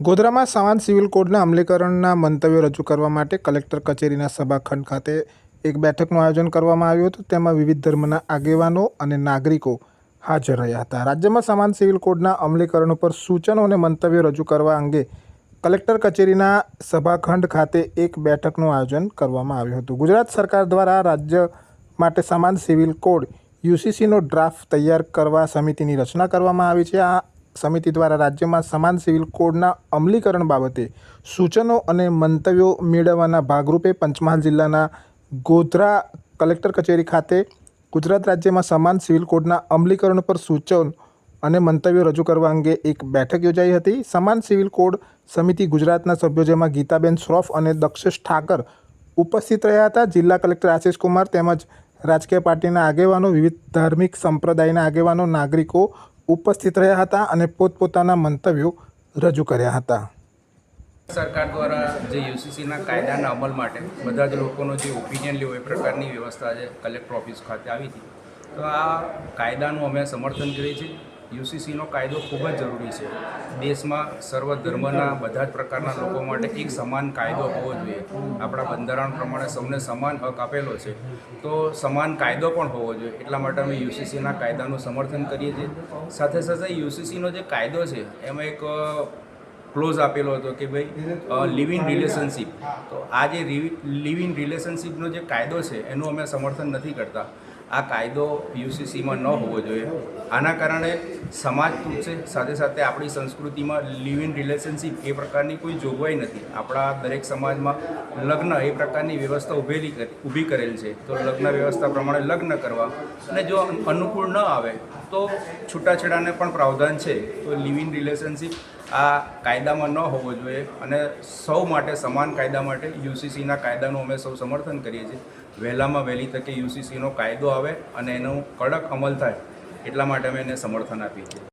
ગોધરામાં સમાન સિવિલ કોડના અમલીકરણના મંતવ્યો રજૂ કરવા માટે કલેક્ટર કચેરીના સભાખંડ ખાતે એક બેઠકનું આયોજન કરવામાં આવ્યું હતું. તેમાં વિવિધ ધર્મના આગેવાનો અને નાગરિકો હાજર રહ્યા હતા. રાજ્યમાં સમાન સિવિલ કોડના અમલીકરણ ઉપર સૂચનો અને મંતવ્યો રજૂ કરવા અંગે કલેક્ટર કચેરીના સભાખંડ ખાતે એક બેઠકનું આયોજન કરવામાં આવ્યું હતું. ગુજરાત સરકાર દ્વારા રાજ્ય માટે સમાન સિવિલ કોડ યુસીસીનો ડ્રાફ્ટ તૈયાર કરવા સમિતિની રચના કરવામાં આવી છે. આ સમિતિ દ્વારા રાજ્યમાં સમાન સિવિલ કોડના અમલીકરણ બાબતે સૂચનો અને મંતવ્યો મેળવવાના ભાગરૂપે પંચમહાલ જિલ્લાના ગોધરા કલેક્ટર કચેરી ખાતે ગુજરાત રાજ્યમાં સમાન સિવિલ કોડના અમલીકરણ પર સૂચન અને મંતવ્યો રજૂ કરવા અંગે એક બેઠક યોજાઈ હતી. સમાન સિવિલ કોડ સમિતિ ગુજરાતના સભ્યો જેમાં ગીતાબેન શ્રોફ અને દક્ષેશ ઠાકર ઉપસ્થિત રહ્યા હતા. જિલ્લા કલેક્ટર આશિષ કુમાર તેમજ રાજકીય પાર્ટીના આગેવાનો, વિવિધ ધાર્મિક સંપ્રદાયના આગેવાનો, નાગરિકો ઉપસ્થિત રહ્યા હતા અને પોતપોતાના મંતવ્યો રજૂ કર્યા હતા. સરકાર દ્વારા જે યુસીસીના કાયદાના અમલ માટે બધા જ લોકોનો જે ઓપિનિયન લેવો એ પ્રકારની વ્યવસ્થા છે કલેક્ટર ઓફિસ ખાતે આવી હતી. તો આ કાયદાનું અમે સમર્થન કરીએ છીએ. યુસીસીનો કાયદો ખૂબ જ જરૂરી છે. દેશમાં સર્વ ધર્મના બધા જ પ્રકારના લોકો માટે એક સમાન કાયદો હોવો જોઈએ. આપણા બંધારણ પ્રમાણે સૌને સમાન હક આપેલો છે. તો સમાન કાયદો પણ હોવો જોઈએ. એટલા માટે અમે યુસીસીના કાયદાનું સમર્થન કરીએ છીએ. સાથે સાથે યુસીસીનો જે કાયદો છે, એમાં એક ક્લોઝ આપેલો હતો કે ભાઈ લિવ ઇન રિલેશનશીપ તો આ જે લિવ ઇન રિલેશનશીપનો જે કાયદો છે, એનું અમે સમર્થન નથી કરતા. આ કાયદો યુસીસીમાં ન હોવો જોઈએ. આના કારણે સમાજ તૂટશે, સાથે સાથે આપણી સંસ્કૃતિમાં લિવ ઇન રિલેશનશીપ એ પ્રકારની કોઈ જોગવાઈ નથી. આપણા દરેક સમાજમાં લગ્ન એ પ્રકારની વ્યવસ્થા ઉભેલી ઊભી કરેલ છે. તો લગ્ન વ્યવસ્થા પ્રમાણે લગ્ન કરવા. અને જો અનુકૂળ ન આવે, તો છૂટાછેડાને પણ પ્રાવધાન છે. તો લિવ ઇન રિલેશનશીપ આ કાયદામાં ન હોવો જોઈએ. અને સૌ માટે, સમાન કાયદા માટે યુસીસીના કાયદાનું અમે સૌ સમર્થન કરીએ છીએ. વહેલામાં વહેલી તકે યુસીસીનો કાયદો આવે અને એનો કડક અમલ થાય, એટલા માટે અમે એને સમર્થન આપીએ છીએ.